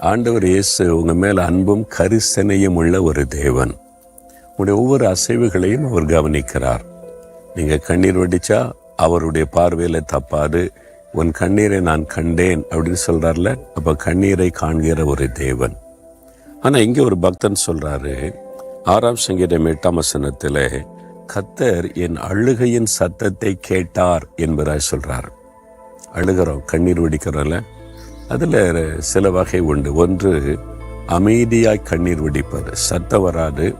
ஆண்டவர் இயேசு உங்க மேல அன்பும் கரிசனையும் உள்ள ஒரு தேவன். உங்களுடைய ஒவ்வொரு அசைவுகளையும் அவர் கவனிக்கிறார். நீங்க கண்ணீர் வடிச்சா அவருடைய பார்வையில தப்பாது. உன் கண்ணீரை நான் கண்டேன் அப்படின்னு சொல்றாருல அப்ப கண்ணீரை காண்கிற ஒரு தேவன். ஆனா இங்க ஒரு பக்தன் சொல்றாரு ஆறாம் சங்கீதம் எட்டாம் வசனத்தில் கத்தர் என் அழுகையின் சத்தத்தை கேட்டார் என்பதாய் சொல்றார். அழுகிறோம் கண்ணீர் வடிக்கிறோம்ல. அதில் சில வகை உண்டு. ஒன்று அமைதியாய் கண்ணீர் வடிப்பது. சத்தம் வராது.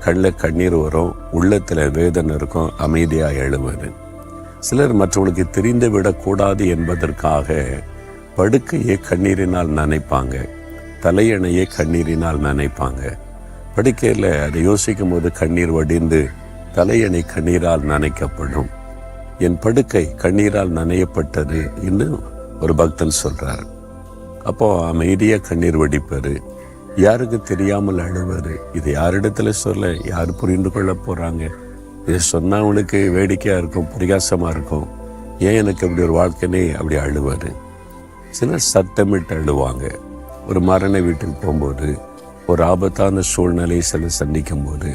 கண்ணில் கண்ணீர் வரும். உள்ளத்தில் வேதனை இருக்கும். அமைதியாக எழுவது. சிலர் மற்றவங்களுக்கு தெரிந்து விடக்கூடாது என்பதற்காக படுக்கையை கண்ணீரினால் நனைப்பாங்க. தலையணையே கண்ணீரினால் நனைப்பாங்க. படுக்கையில் அதை யோசிக்கும் போது கண்ணீர் வடிந்து தலையணை கண்ணீரால் நனைக்கப்படும். என் படுக்கை கண்ணீரால் நனையப்பட்டது என்று ஒரு பக்தன் சொல்றார். அப்போ அமைதியாக கண்ணீர் வடிப்பார். யாருக்கு தெரியாமல் அழுவார். இது யாரிடத்துல சொல்ல யார் புரிந்து கொள்ள போகிறாங்க இதை சொன்னால் அவனுக்கு வேடிக்கையாக இருக்கும் பிரகாசமாக இருக்கும். ஏன் எனக்கு அப்படி ஒரு வாழ்க்கைனே அப்படி அழுவாரு? சிலர் சத்தமிட்டு அழுவாங்க. ஒரு மரண வீட்டுக்கு போகும்போது ஒரு ஆபத்தான சூழ்நிலையை சிலர் சந்திக்கும் போது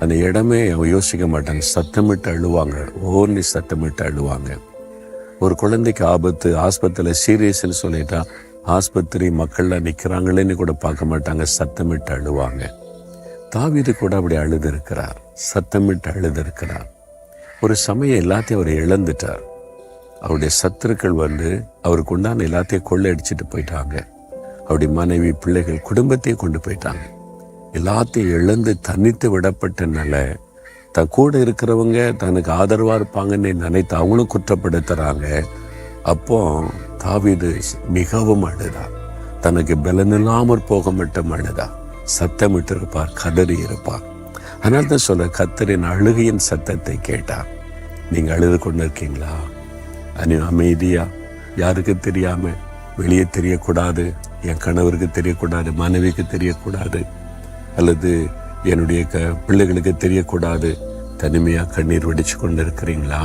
அந்த இடமே அவங்க யோசிக்க மாட்டாங்க சத்தமிட்டு அழுவாங்க. ஓர்னி சத்தமிட்டு அழுவாங்க. ஒரு குழந்தைக்கு ஆபத்து ஆஸ்பத்திரியில் சீரியஸ்னு சொல்லிட்டா ஆஸ்பத்திரி மக்கள்லாம் நிற்கிறாங்களேன்னு கூட பார்க்க மாட்டாங்க. சத்தமிட்டு அழுவாங்க. தாவிது கூட அப்படி அழுது இருக்கிறார் சத்தமிட்டு அழுது இருக்கிறார் ஒரு சமயம் எல்லாத்தையும் அவர் இழந்துட்டார். அவருடைய சத்துருக்கள் வந்து அவருக்கு உண்டான எல்லாத்தையும் கொள்ளையடிச்சிட்டு போயிட்டாங்க. அவருடைய மனைவி பிள்ளைகள் குடும்பத்தையும் கொண்டு போயிட்டாங்க. எல்லாத்தையும் இழந்து தனித்து விடப்பட்டனால தன் கூட இருக்கிறவங்க தனக்கு ஆதரவாக இருப்பாங்கன்னு நினைத்து அவங்களும் குற்றப்படுத்துகிறாங்க அப்போ தாவீது மிகவும் அழுதா. தனக்கு பலனில்லாமற் போக மட்டும் அழுதா. சத்தமிட்டு இருப்பார் கதறி இருப்பார் அதனால் தான் சொல்ல கத்தரின் அழுகையின் சத்தத்தை கேட்டார் நீங்கள் அழுது கொண்டு இருக்கீங்களா அனி அமைதியா? யாருக்கு தெரியாம? வெளியே தெரியக்கூடாது. என் கணவருக்கு தெரியக்கூடாது. மனைவிக்கு தெரியக்கூடாது. அல்லது என்னுடைய க பிள்ளைகளுக்கு தெரியக்கூடாது. தனிமையாக கண்ணீர் வெடிச்சு கொண்டு இருக்கிறீங்களா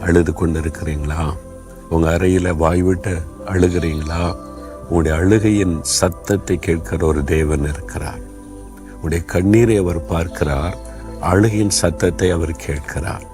அழுது கொண்டு இருக்கிறீங்களா உங்க அறையில வாய் விட்டு அழுகிறீங்களா? உங்களுடைய அழுகையின் சத்தத்தை கேட்கிற ஒரு தேவன் இருக்கிறார். உடைய கண்ணீரை அவர் பார்க்கிறார் அழுகையின் சத்தத்தை அவர் கேட்கிறார்.